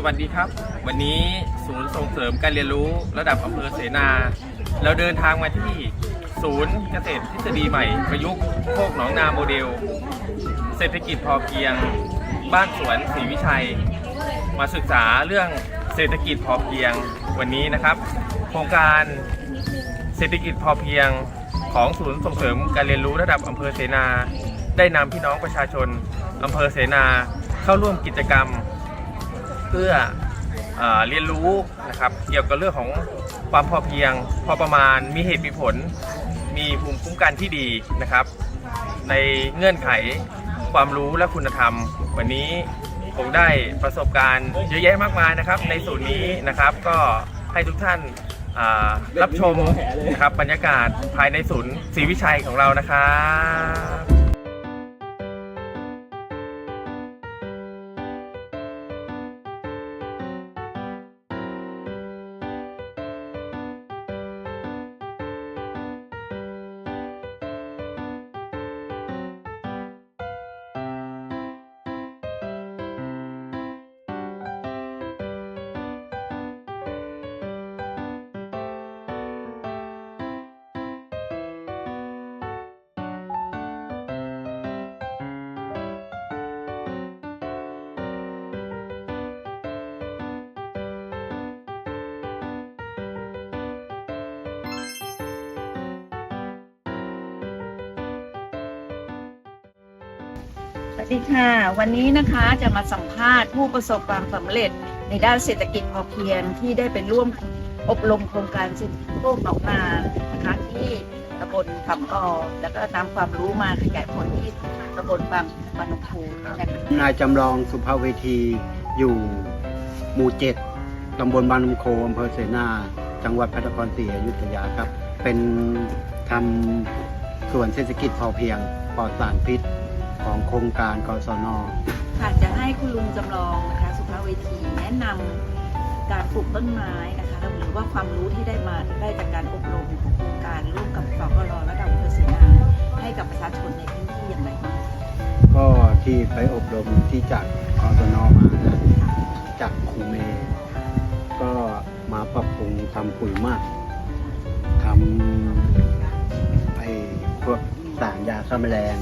สวัสดีครับ วันนี้ศูนย์ส่งเสริมการเรียนรู้ระดับอำเภอเสนา เราเดินทางมาที่ศูนย์เกษตรทฤษฎีใหม่ ประยุกต์โคกหนองนาโมเดล เศรษฐกิจพอเพียง บ้านสวนศรีวิชัย มาศึกษาเรื่องเศรษฐกิจพอเพียงวันนี้นะครับ โครงการเศรษฐกิจพอเพียงของศูนย์ส่งเสริมการเรียนรู้ระดับอำเภอเสนา ได้นำพี่น้องประชาชนอำเภอเสนาเข้าร่วมกิจกรรม เพื่อเอเรียนรู้นะครับเกี่ยวกับเรื่องของความพอเพียง พอประมาณมีเหตุมีผล มีภูมิคุ้มกันที่ดีนะครับ ในเงื่อนไขความรู้และคุณธรรม วันนี้ผมได้ประสบการณ์เยอะแยะมากมายนะครับ ในศูนย์นี้นะครับก็ให้ทุกท่านรับชมนะครับบรรยากาศภายในศูนย์ศรีวิชัยของเรานะครับ สวัสดีค่ะ วันนี้นะคะจะมาสัมภาษณ์ผู้ประสบความสำเร็จในด้านเศรษฐกิจพอเพียงที่ได้ไปร่วมอบรมโครงการเศรษฐกิจโลกหนองนานะคะที่ตำบลคำกอแล้วก็นำความรู้มาขยายผลที่ตำบลบางบานพูนะคะนายจำลองสุภาเวทีอยู่หมู่เจ็ดตำบลบางนมโคอำเภอเสนา จังหวัดพระนครศรีอยุธยาครับ เป็นทำส่วนเศรษฐกิจพอเพียงปลอดสารพิษ ของโครงการกศนค่ะจะให้คุณลุงจำลองนะคะสุภาเวทีแนะนำการปลูกต้นไม้นะคะหรือว่าความรู้ที่ได้มาได้จากการอบรมของโครงการร่วมกับสกลระดับอำเภอศรีนาให้กับประชาชนในพื้นที่อย่างไรบ้างก็ที่ไปอบรมที่จากกศนมานะจากครูเมย์ก็มาปรับปรุงทำปุ๋ยมากทำไอ้พวกสารยาฆ่าแมลง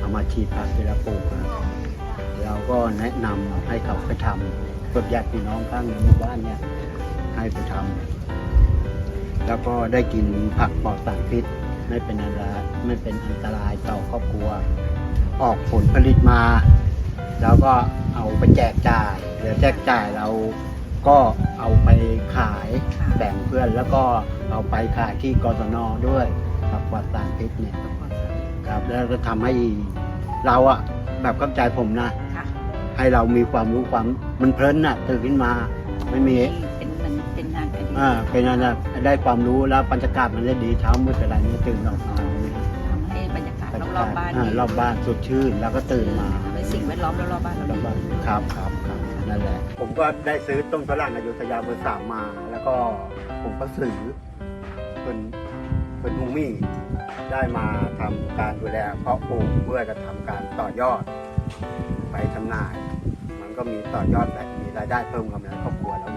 เอามาฉีดผักเวลาปลูกนะเราก็แนะนำให้เขาไปทำพวกญาติพี่น้องข้างในหมู่บ้านเนี่ยให้ไปทำแล้วก็ได้กินผักปลอดสารพิษไม่เป็นอันตรายไม่เป็นอันตรายต่อครอบครัว ออกผลผลิตมา แล้วก็เอาไปแจกจ่ายเหลือแจกจ่ายเราก็เอาไปขายแบ่งเพื่อนแล้วก็เอาไปขายที่กศนด้วยผักปลอดสารพิษเนี่ย ครับแล้วก็ทำให้เราอะแบบเข้าใจผมนะ ค่ะให้เรามีความรู้ความมันเพลินน่ะตื่นขึ้นมาไม่มีเป็นมันเป็นงานอดิเรกอ่าเป็นอะไรนะได้ความรู้แล้วบรรยากาศมันได้ดีเช้ามืดอะไรเนี่ยตื่นออกมาทำให้บรรยากาศบรรยารอบกาศๆบ้านอ่าดีรอบบ้านสดชื่นแล้วก็ตื่นมาทำให้สิ่งแวดล้อมรอบๆบ้านเรารอบดีบ้านครับครับครับนั่นแหละ ผมก็ได้ซื้อต้นฝรั่งอยุธยาเบอร์สามมา แล้วก็ผมก็ซื้อเป็นเป็นฮูมี่ ได้มาทำการดูแลเพาะปลูกเพื่อจะทำการต่อยอดไปจำหน่าย มันก็มีต่อยอดแบบมีรายได้เพิ่มกำลังครอบครัวเรา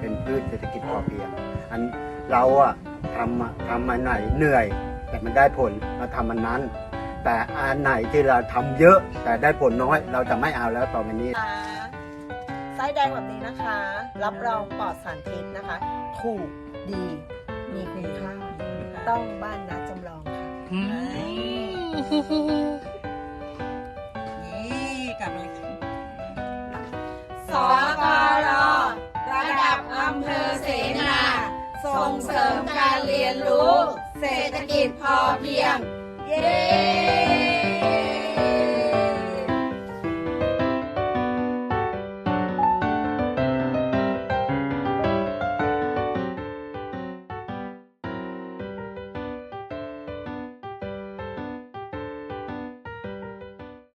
เป็นพืชเศรษฐกิจพอเพียงอันเราอะทำทำมาไหนเหนื่อย แต่มันได้ผลเราทำมันนั้น แต่อันไหนที่เราทำเยอะ แต่ได้ผลน้อยเราจะไม่เอาแล้วต่อไปนี้ไส้แดงแบบนี้นะคะ รับรองปลอดสารพิษนะคะ ถูกดีมีคุณค่าต้องบ้านนะจำลอง ค่ะนี่กลับมาเลยสกรระดับอำเภอเสนา ส่งเสริมการเรียนรู้ เศรษฐกิจพอเพียง เย้